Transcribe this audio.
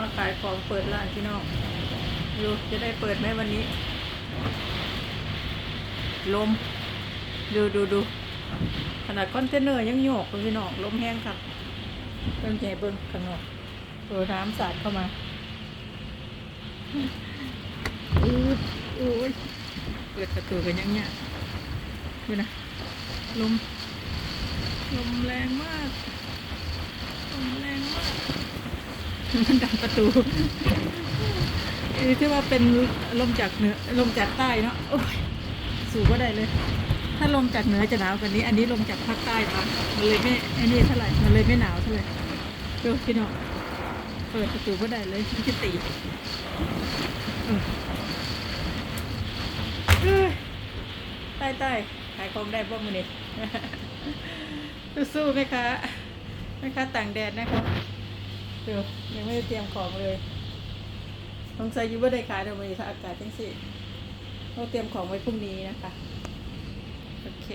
มาขายของเปิดร้านพี่น้องดูจะได้เปิดไหมวันนี้ ลม ดูดูดูขนาดคอนเทนเนอร์ยังโยกเลยพี่น้องลมแห้งครับเริ่มใหญ่เบิ้งข้างนอกโดน้ำสาดเข้ามาอู้อู้ยเปิดประตูกันยังเนี่ยดูนะลมลมแรงมาก มันดันประตูนี่ที่ว่าเป็นลมจากเหนือลมจากใต้เนาะโอ้ยสูงก็ได้เลย ถ้าลมจากเหนือจะหนาวกว่านี้ อันนี้ลมจากภาคใต้มามันเลยไม่ไอ้นี่เท่าไหร่มันเลยไม่หนาวเท่าไหร่ดูพี่น้องเปิดประตูก็ได้เลยมันจะตีเออเอ้ยใต้ใต้ขายของได้บ่มือนี่สู้ๆไหมคะไหมคะต่างแดดนะคะ เดี๋ยวยังไม่ได้เตรียมของเลยสงสัยยูว่าได้ขายเดี๋ยววันนี้ถ้าอากาศจังสิเราเตรียมของไว้พรุ่งนี้นะคะ โอเค